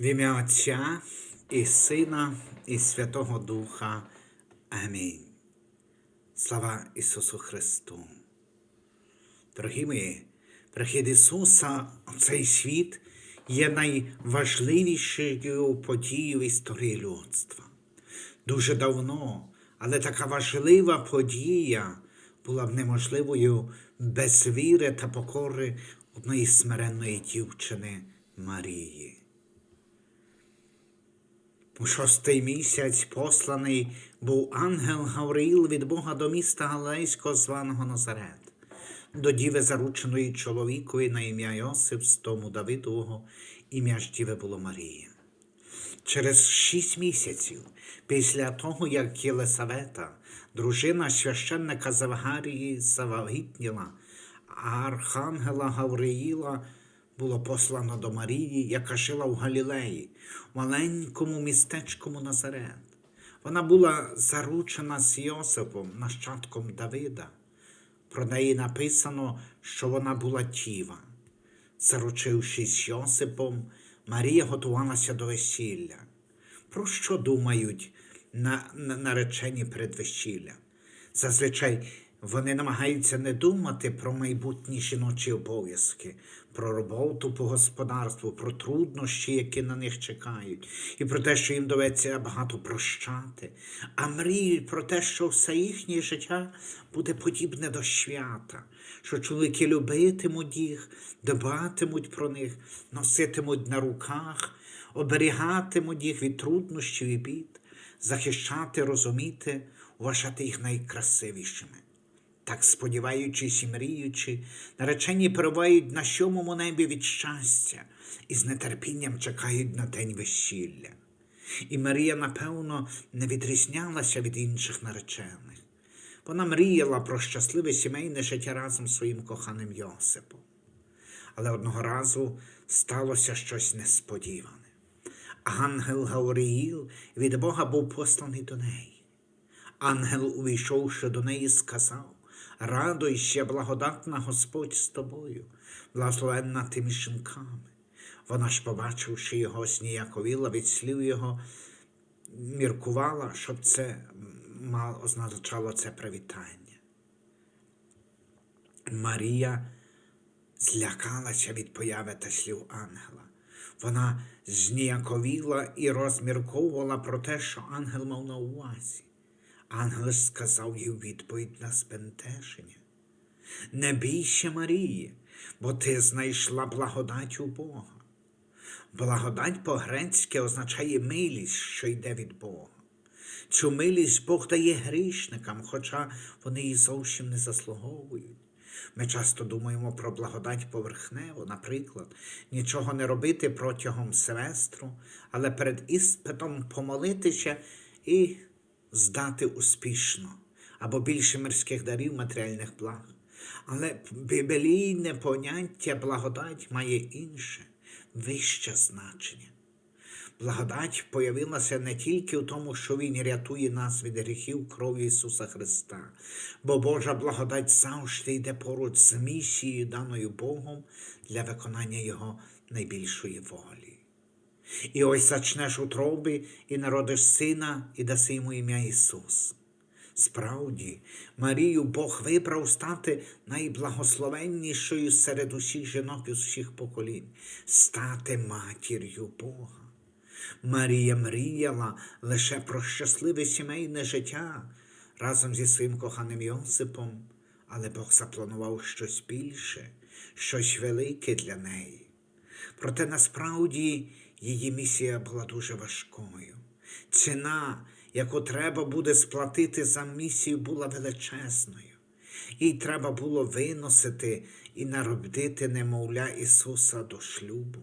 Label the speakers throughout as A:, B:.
A: В ім'я Отця і Сина, і Святого Духа. Амінь. Слава Ісусу Христу. Дорогі мої, прихід Ісуса в цей світ є найважливішою подією в історії людства. Дуже давно, але така важлива подія була б неможливою без віри та покори одної смиренної дівчини Марії. У шостий місяць посланий був ангел Гавриїл від Бога до міста Галилейського, званого Назарет, до діви зарученої чоловікові на ім'я Йосип з тому Давидового, ім'я ж діви було Марія. Через шість місяців після того, як Єлисавета, дружина священника Завгарії, завагітніла, а архангела Гавриїла було послано до Марії, яка жила в Галілеї, маленькому містечкому Назарет. Вона була заручена з Йосипом, нащадком Давида. Про неї написано, що вона була тіва. Заручившись з Йосипом, Марія готувалася до весілля. Про що думають на, на, наречені перед весіллям? Зазвичай вони намагаються не думати про майбутні жіночі обов'язки, про роботу по господарству, про труднощі, які на них чекають, і про те, що їм доведеться багато прощати, а мріють про те, що все їхнє життя буде подібне до свята, що чоловіки любитимуть їх, дбатимуть про них, носитимуть на руках, оберігатимуть їх від труднощів і бід, захищати, розуміти, вважати їх найкрасивішими. Так, сподіваючись і мріючи, наречені перебувають на сьомому небі від щастя і з нетерпінням чекають на день весілля. І Марія, напевно, не відрізнялася від інших наречених. Вона мріяла про щасливе сімейне життя разом з своїм коханим Йосипом. Але одного разу сталося щось несподіване. Ангел Гавриїл від Бога був посланий до неї. Ангел, увійшовши до неї, сказав Радуйся, благодатна Господь з тобою, благословенна тими жінками. Вона ж, побачивши його, зніяковіла від слів його, міркувала, щоб це означало це привітання. Марія злякалася від появи та слів ангела. Вона зніяковіла і розмірковувала про те, що ангел мав на увазі. Ангел сказав їй відповідь на збентеження. Не бійся, Марії, бо ти знайшла благодать у Бога. Благодать по-грецьки означає милість, що йде від Бога. Цю милість Бог дає грішникам, хоча вони її зовсім не заслуговують. Ми часто думаємо про благодать поверхнево, наприклад, нічого не робити протягом семестру, але перед іспитом помолитися і здати успішно або більше мирських дарів матеріальних благ. Але біблійне поняття благодать має інше, вище значення. Благодать появилася не тільки в тому, що Він рятує нас від гріхів крові Ісуса Христа, бо Божа благодать завжди йде поруч з місією, даною Богом для виконання Його найбільшої волі. І ось зачнеш утроби і народиш сина, і даси йому ім'я Ісус. Справді, Марію Бог вибрав стати найблагословеннішою серед усіх жінок із усіх поколінь, стати матір'ю Бога. Марія мріяла лише про щасливе сімейне життя разом зі своїм коханим Йосипом, але Бог запланував щось більше, щось велике для неї. Проте насправді її місія була дуже важкою. Ціна, яку треба буде сплатити за місію, була величезною. Їй треба було виносити і народити немовля Ісуса до шлюбу.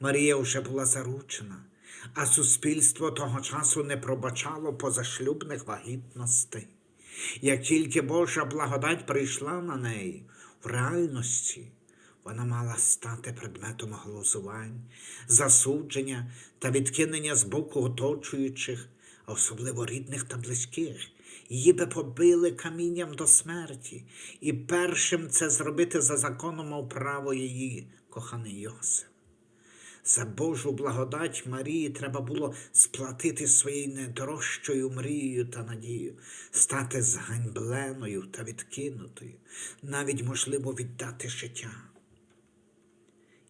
A: Марія вже була заручена, а суспільство того часу не пробачало позашлюбних вагітностей. Як тільки Божа благодать прийшла на неї в реальності, вона мала стати предметом глузувань, засудження та відкинення з боку оточуючих, а особливо рідних та близьких. Її би побили камінням до смерті, і першим це зробити за законом мав право її коханий Йосип. За Божу благодать Марії треба було сплатити своєю найдорожчою мрією та надією, стати зганьбленою та відкинутою, навіть можливо віддати життя.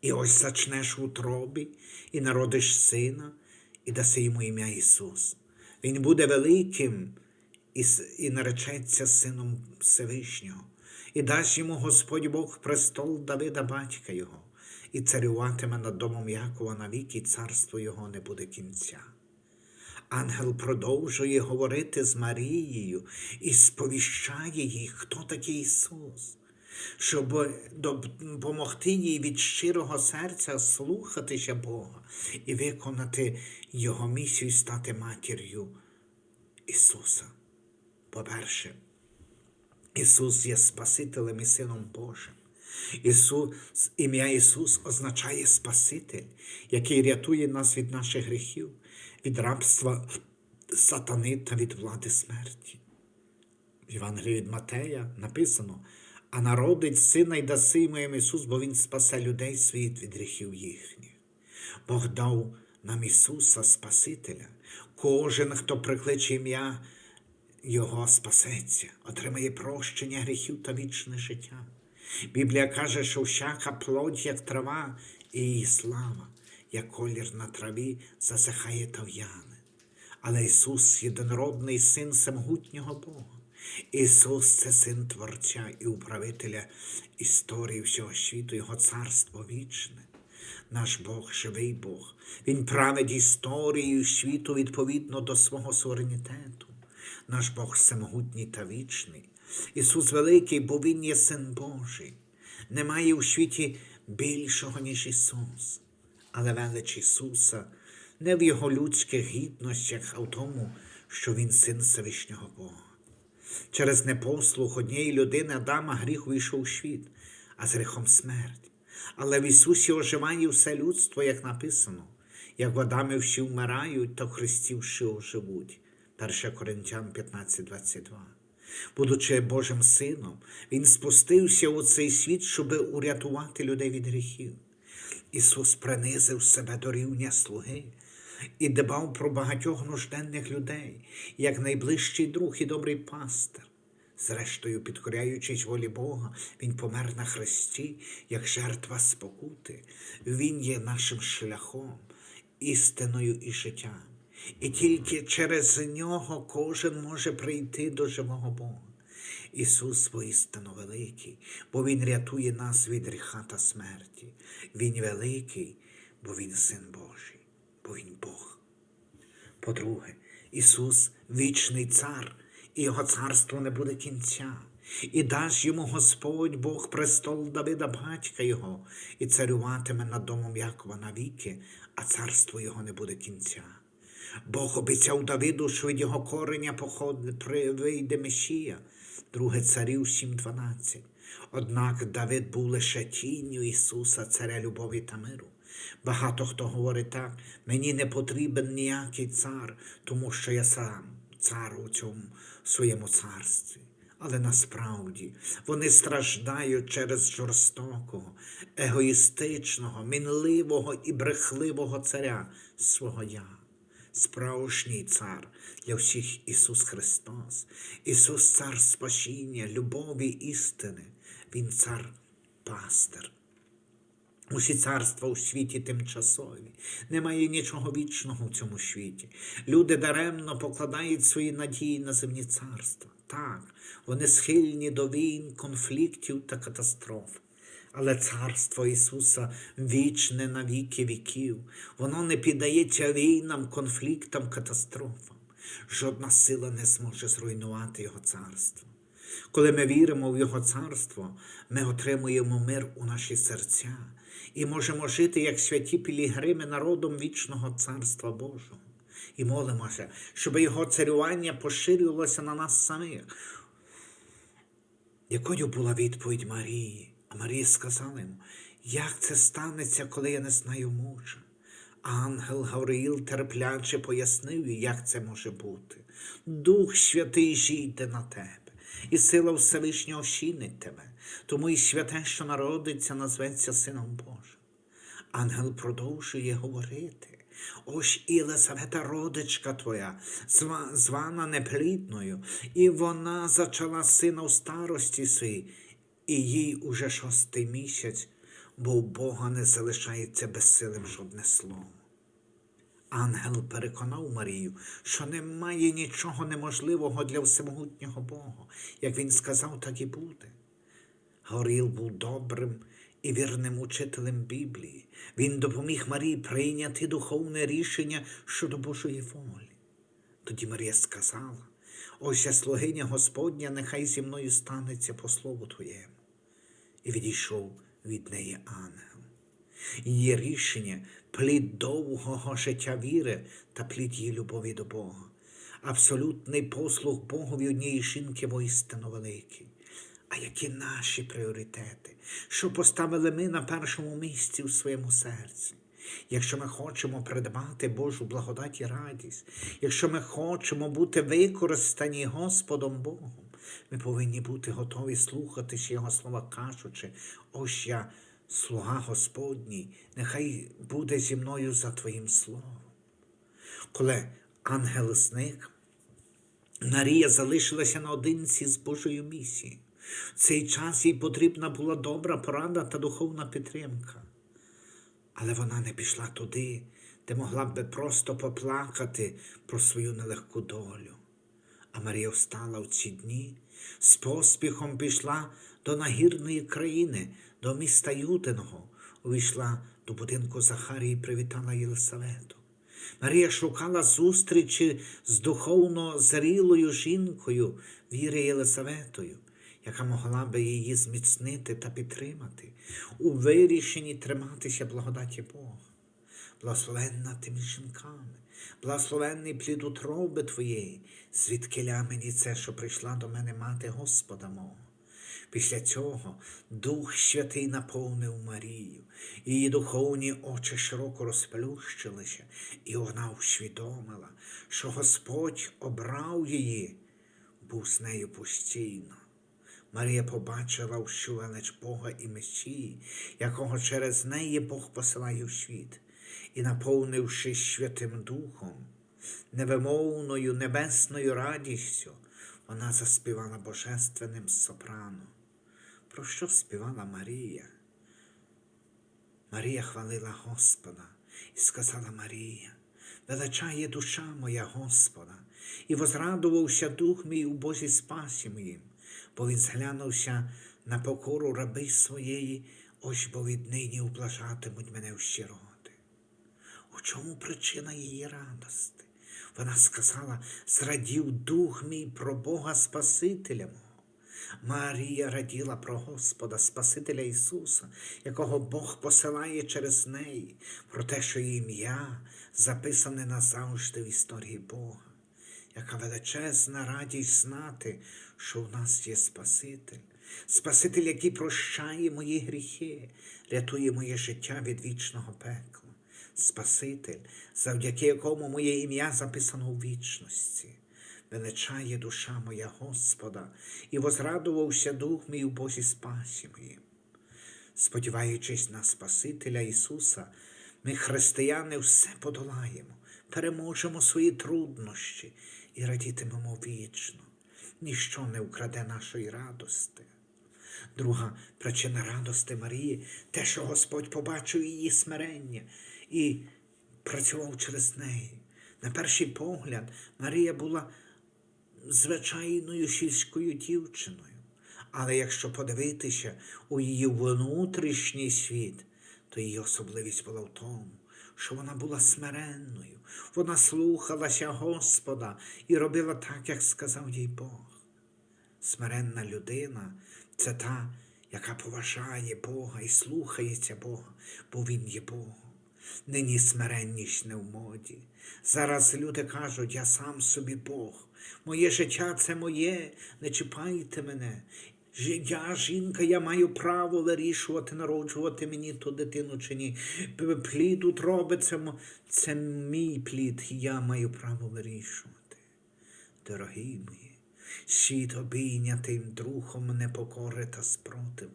A: І ось зачнеш в утробі, і народиш сина, і даси йому ім'я Ісус. Він буде великим і, і наречеться сином Всевишнього, і дасть йому Господь Бог престол Давида, батька його, і царюватиме над домом Якова навіки, і царство його не буде кінця. Ангел продовжує говорити з Марією і сповіщає їй, хто такий Ісус, щоб допомогти їй від щирого серця слухатися Бога і виконати Його місію стати матір'ю Ісуса. По-перше, Ісус є Спасителем і Сином Божим. Ісус, ім'я Ісус означає Спаситель, який рятує нас від наших гріхів, від рабства сатани та від влади смерті. В Євангелії від Матея написано: а народить сина й даси йому Ісус, бо Він спасе людей своїх від гріхів їхніх. Бог дав нам Ісуса Спасителя. Кожен, хто прикличе ім'я Його спасеться, отримає прощення гріхів та вічне життя. Біблія каже, що всяка плоть, як трава, і її слава, як колір на траві, засихає та в'яне. Але Ісус єдинородний син всемогутнього Бога. Ісус це син Творця і управителя історії всього світу, Його царство вічне. Наш Бог живий Бог. Він править історією світу відповідно до свого суверенітету. Наш Бог всемогутній та вічний. Ісус великий, бо Він є син Божий. Немає у світі більшого, ніж Ісус. Але велич Ісуса не в Його людських гідностях, а в тому, що Він син Всевишнього Бога. Через непослух однієї людини Адама гріх вийшов у світ, а з гріхом смерть. Але в Ісусі оживає все людство, як написано, як в Адамі всі вмирають, то в Христі всі оживуть. 1 Коринтян 15, 22. Будучи Божим Сином, Він спустився у цей світ, щоб урятувати людей від гріхів. Ісус принизив себе до рівня слуги і дбав про багатьох нужденних людей, як найближчий друг і добрий пастир. Зрештою, підкоряючись волі Бога, Він помер на хресті, як жертва спокути. Він є нашим шляхом, істиною і життям. І тільки через нього кожен може прийти до живого Бога. Ісус воістину великий, бо Він рятує нас від гріха та смерті. Він великий, бо Він син Божий, бо Він Бог. По-друге, Ісус вічний цар, і Його царство не буде кінця. І дасть йому Господь Бог престол Давида, батька Його, і царюватиме над домом Якова навіки, а царство Його не буде кінця. Бог обіцяв Давиду, що від його кореня при- вийде Месія, друге царів 7.12. Однак Давид був лише тінню Ісуса, царя любові та миру. Багато хто говорить так, мені не потрібен ніякий цар, тому що я сам цар у цьому своєму царстві. Але насправді вони страждають через жорстокого, егоїстичного, мінливого і брехливого царя свого я. Справжній цар для всіх Ісус Христос, Ісус цар спасіння, любові, істини, Він цар пастир. Усі царства у світі тимчасові, немає нічого вічного в цьому світі. Люди даремно покладають свої надії на земні царства. Так, вони схильні до війн, конфліктів та катастроф. Але царство Ісуса вічне на віки віків. Воно не піддається війнам, конфліктам, катастрофам. Жодна сила не зможе зруйнувати Його царство. Коли ми віримо в Його царство, ми отримуємо мир у наші серця і можемо жити як святі пілігрими народом вічного царства Божого. І молимося, щоб Його царювання поширювалося на нас самих. Якою була відповідь Марії? А Марія сказала йому, як це станеться, коли я не знаю мужа? Ангел Гавриїл терпляче пояснив, як це може бути. Дух Святий жійде на тебе, і сила Всевишнього щинить тебе, тому і святе, що народиться, назветься Сином Божим. Ангел продовжує говорити. Ось Єлисавета родичка твоя, звана неплідною, і вона зачала сина в старості своїй, і їй уже шостий місяць, бо у Бога не залишається безсилим жодне слово. Ангел переконав Марію, що немає нічого неможливого для всемогутнього Бога. Як він сказав, так і буде. Горіл був добрим і вірним учителем Біблії. Він допоміг Марії прийняти духовне рішення щодо Божої волі. Тоді Марія сказала: Ось я слугиня Господня, нехай зі мною станеться по слову Твоєму. І відійшов від неї ангел. Її рішення плід довгого життя віри та плід її любові до Бога. Абсолютний послуг Богові однієї жінки воістину великий. А які наші пріоритети, що поставили ми на першому місці у своєму серці? Якщо ми хочемо придбати Божу благодать і радість, якщо ми хочемо бути використані Господом Богом, ми повинні бути готові слухатись Його слова, кажучи, ось я, слуга Господній, нехай буде зі мною за Твоїм словом. Коли ангел зник, Марія залишилася наодинці з Божою місією. В цей час їй потрібна була добра порада та духовна підтримка. Але вона не пішла туди, де могла би просто поплакати про свою нелегку долю. А Марія встала в ці дні, з поспіхом пішла до нагірної країни, до міста Ютиного, увійшла до будинку Захарії і привітала Єлисавету. Марія шукала зустрічі з духовно зрілою жінкою віри Єлисаветою, яка могла би її зміцнити та підтримати у вирішенні триматися благодаті Бога. Благословенна тими жінками, благословенний плід утроби Твоєї, звідкиля мені це, що прийшла до мене мати Господа мого. Після цього Дух Святий наповнив Марію, її духовні очі широко розплющилися, і вона усвідомила, що Господь обрав її, був з нею постійно. Марія побачила всю велич Бога і Месії, якого через неї Бог посилає в світ, і, наповнившись Святим Духом, невимовною небесною радістю, вона заспівала божественним сопрано. Про що співала Марія? Марія хвалила Господа і сказала Марія, величає душа моя Господа, і возрадувався дух мій у Божій спасі моїм, бо він зглянувся на покору раби своєї, ось бо віднині ублажатимуть мене в щироти. У чому причина її радости? Вона сказала, зрадів дух мій про Бога Спасителя мого. Марія раділа про Господа Спасителя Ісуса, якого Бог посилає через неї, про те, що її ім'я записане назавжди в історії Бога. Яка величезна радість знати, що в нас є Спаситель, Спаситель, який прощає мої гріхи, рятує моє життя від вічного пекла. Спаситель, завдяки якому моє ім'я записано у вічності. Величає душа моя Господа, і возрадувався дух мій у Божій спасі моїм. Сподіваючись на Спасителя Ісуса, ми, християни, все подолаємо, переможемо свої труднощі і радітимемо вічно. Ніщо не вкраде нашої радости. Друга причина радости Марії те, що Господь побачив її смирення і працював через неї. На перший погляд, Марія була звичайною сільською дівчиною. Але якщо подивитися у її внутрішній світ, то її особливість була в тому, що вона була смиренною, вона слухалася Господа і робила так, як сказав їй Бог. Смиренна людина це та, яка поважає Бога і слухається Бога, бо Він є Богом. Нині смиренність не в моді. Зараз люди кажуть, я сам собі Бог. Моє життя це моє, не чіпайте мене. Я жінка, я маю право вирішувати, народжувати мені ту дитину чи ні. Плід утроби це, мій плід, я маю право вирішувати. Дорогі мої, світ обійнятим духом непокори та спротиву.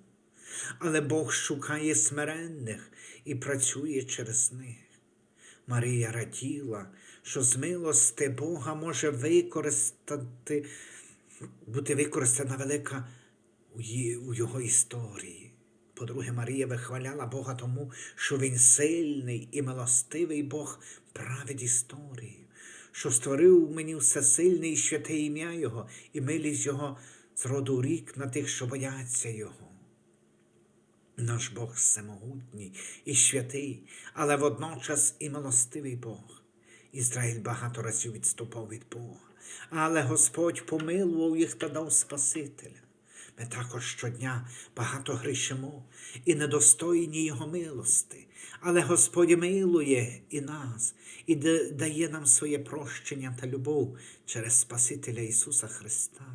A: Але Бог шукає смиренних і працює через них. Марія раділа, що з милости Бога може використати, бути використана велика у у його історії. По-друге, Марія вихваляла Бога тому, що Він сильний і милостивий Бог править історію, що створив мені всесильне і святе ім'я Його, і милість Його з роду рік на тих, що бояться Його. Наш Бог всемогутній і святий, але водночас і милостивий Бог. Ізраїль багато разів відступав від Бога, але Господь помилував їх та дав Спасителя. Ми також щодня багато грішимо і недостойні Його милости, але Господь милує і нас, і дає нам своє прощення та любов через Спасителя Ісуса Христа.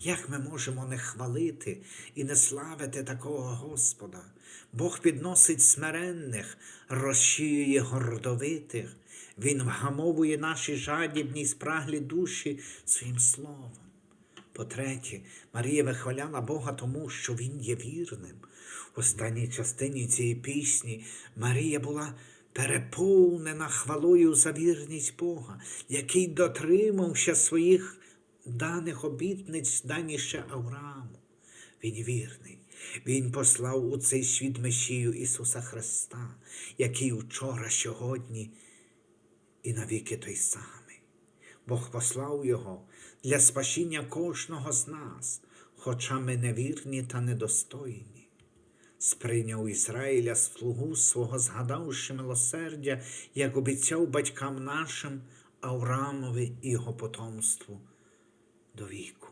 A: Як ми можемо не хвалити і не славити такого Господа? Бог підносить смиренних, розчіює гордовитих, Він вгамовує наші жадібні й спраглі душі своїм словом. По-третє, Марія вихваляла Бога тому, що Він є вірним. В останній частині цієї пісні Марія була переповнена хвалою за вірність Бога, який дотримався своїх даних обітниць, дані ще Аврааму. Він вірний. Він послав у цей світ Месію Ісуса Христа, який вчора, сьогодні і навіки той самий. Бог послав Його для спасіння кожного з нас, хоча ми невірні та недостойні. Сприйняв Ізраїля слугу свого, згадавши милосердя, як обіцяв батькам нашим Авраамові і його потомству до віку.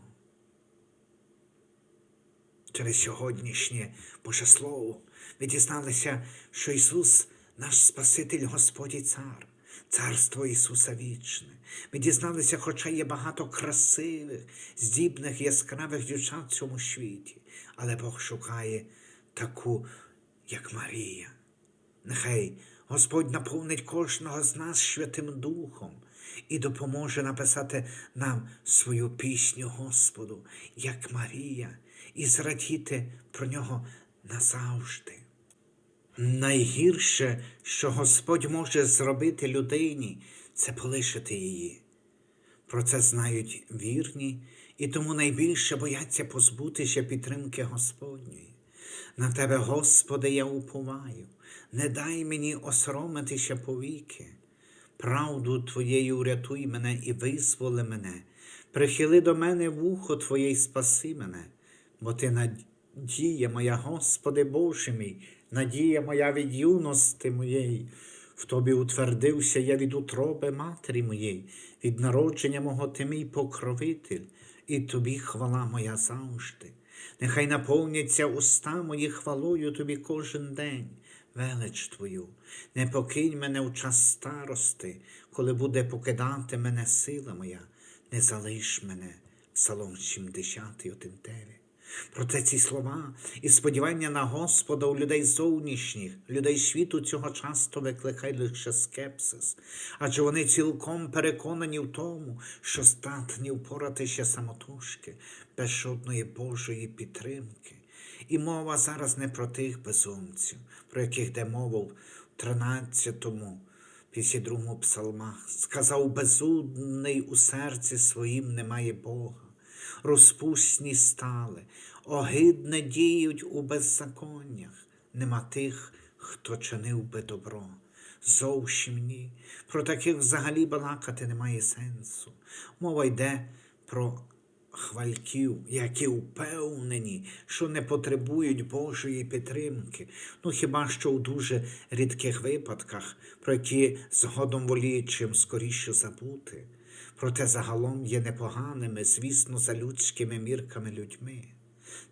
A: Через сьогоднішнє Боже Слово ми дізналися, що Ісус наш Спаситель Господь і Цар, Царство Ісуса вічне. Ми дізналися, хоча є багато красивих, здібних, яскравих дівчат в цьому світі, але Бог шукає таку, як Марія. Нехай Господь наповнить кожного з нас Святим Духом і допоможе написати нам свою пісню Господу, як Марія, і зрадіти про нього назавжди. Найгірше, що Господь може зробити людині, це полишити її. Про це знають вірні, і тому найбільше бояться позбутися підтримки Господньої. На тебе, Господи, я уповаю, не дай мені осоромитися повіки. Правду Твоєю урятуй мене і визволи мене, прихили до мене вухо Твоє й спаси мене, бо Ти надія моя, Господи Боже мій, надія моя від юності моєї. В тобі утвердився я від утроби матері моєї, від народження мого ти мій покровитель, і тобі хвала моя завжди. Нехай наповняться уста мої хвалою тобі кожен день, велич Твою. Не покинь мене в час старости, коли буде покидати мене сила моя, не залиш мене. Псалом 70, 1-9. Проте ці слова і сподівання на Господа у людей зовнішніх, людей світу цього часто викликає лише скепсис, адже вони цілком переконані в тому, що здатні впоратися самотужки, без жодної Божої підтримки. І мова зараз не про тих безумців, про яких де мова в 13-му 52 псалмах. Сказав безудний у серці своїм немає Бога розпусні стали, огидне діють у беззаконнях, нема тих, хто чинив би добро. Зовсім ні. Про таких взагалі балакати немає сенсу. Мова йде про хвальків, які впевнені, що не потребують Божої підтримки. Ну хіба що у дуже рідких випадках, про які згодом воліють чим скоріше забути проте загалом є непоганими, звісно, за людськими мірками людьми.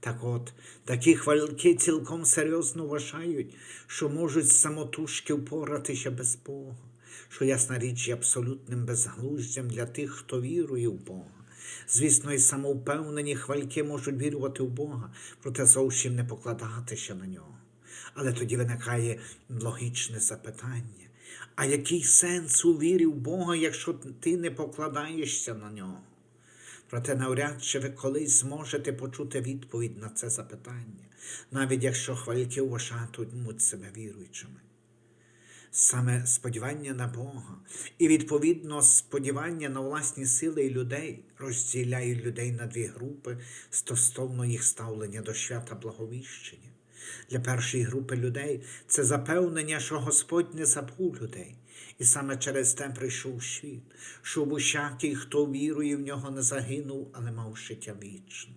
A: Так от, такі хвальки цілком серйозно вважають, що можуть самотужки впоратися без Бога, що ясна річ є абсолютним безглуздям для тих, хто вірує в Бога. Звісно, і самовпевнені хвальки можуть вірувати в Бога, проте зовсім не покладатися на нього. Але тоді виникає логічне запитання. А який сенс у вірі в Бога, якщо ти не покладаєшся на нього? Проте навряд чи ви колись зможете почути відповідь на це запитання, навіть якщо хвальки вважатимуть себе віруючими. саме сподівання на Бога і, відповідно, сподівання на власні сили і людей розділяють людей на дві групи стосовно їх ставлення до свята благовіщення. Для першої групи людей це запевнення, що Господь не забув людей, і саме через те прийшов світ, щоб усякий, хто вірує в нього, не загинув, але мав життя вічне.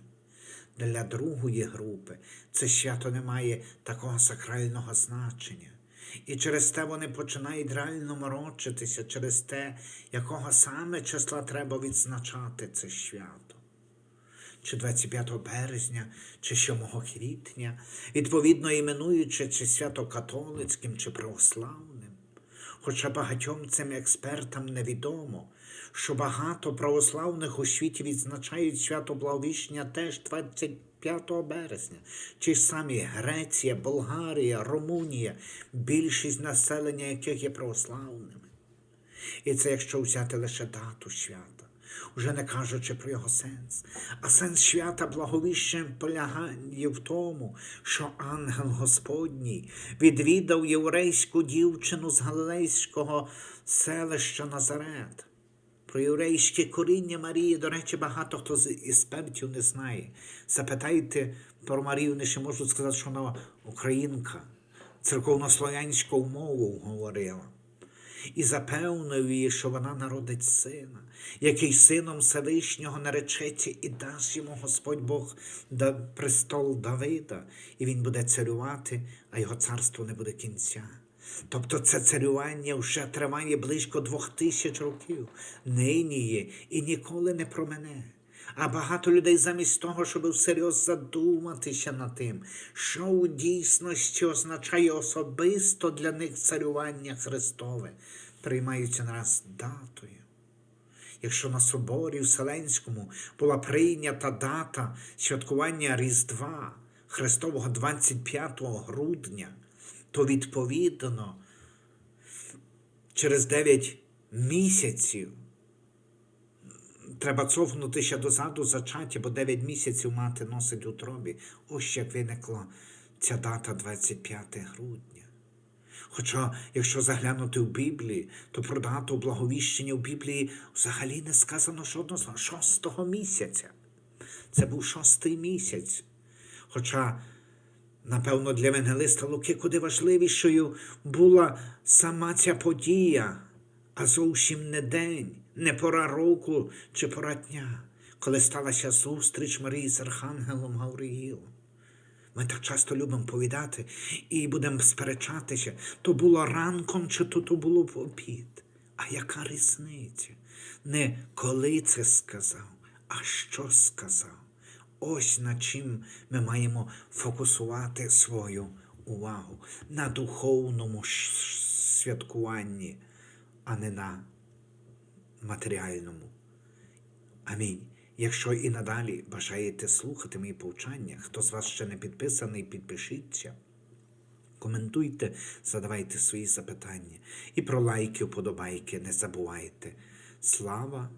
A: Для другої групи це свято не має такого сакрального значення. І через те вони починають реально морочитися через те, якого саме числа треба відзначати це свято. Чи 25 березня, чи 7 квітня, відповідно іменуючи чи свято католицьким, чи православним. Хоча багатьом цим експертам невідомо, що багато православних у світі відзначають свято Благовіщення теж 25 березня, чи самі Греція, Болгарія, Румунія, більшість населення яких є православними. І це якщо взяти лише дату свята, уже не кажучи про його сенс. А сенс свята благовіщення полягає в тому, що ангел Господній відвідав єврейську дівчину з галилейського селища Назарет. Про єврейське коріння Марії, до речі, багато хто з експертів не знає. Запитайте про Марію, вони ще можуть сказати, що вона українка, церковнослов'янську мову говорила. І запевнив її, що вона народить сина, який сином Всевишнього наречеться і дасть йому Господь Бог да престол Давида, і він буде царювати, а його царство не буде кінця. Тобто це царювання вже триває близько двох тисяч років, нині є і ніколи не промене. А багато людей замість того, щоб всерйоз задуматися над тим, що у дійсності означає особисто для них царювання Христове, приймаються нараз датою. Якщо на соборі Вселенському була прийнята дата святкування Різдва Христового 25 грудня, то відповідно через 9 місяців треба цовнутися дозаду зачаття, бо 9 місяців мати носить у тробі. Ось як виникла ця дата 25 грудня. Хоча, якщо заглянути в Біблії, то про дату благовіщення в Біблії взагалі не сказано жодного шостого місяця. Це був шостий місяць. Хоча, напевно, для евангелиста Луки куди важливішою була сама ця подія, а зовсім не день, не пора року чи пора дня, коли сталася зустріч Марії з Архангелом Гавриїлом. Ми так часто любимо повідати і будемо сперечатися, то було ранком чи то, то було в обід. А яка різниця? Не коли це сказав, а що сказав. Ось над чим ми маємо фокусувати свою увагу на духовному святкуванні, а не на матеріальному. Амінь. Якщо і надалі бажаєте слухати мої повчання, хто з вас ще не підписаний, підпишіться. Коментуйте, задавайте свої запитання. І про лайки, вподобайки не забувайте. Слава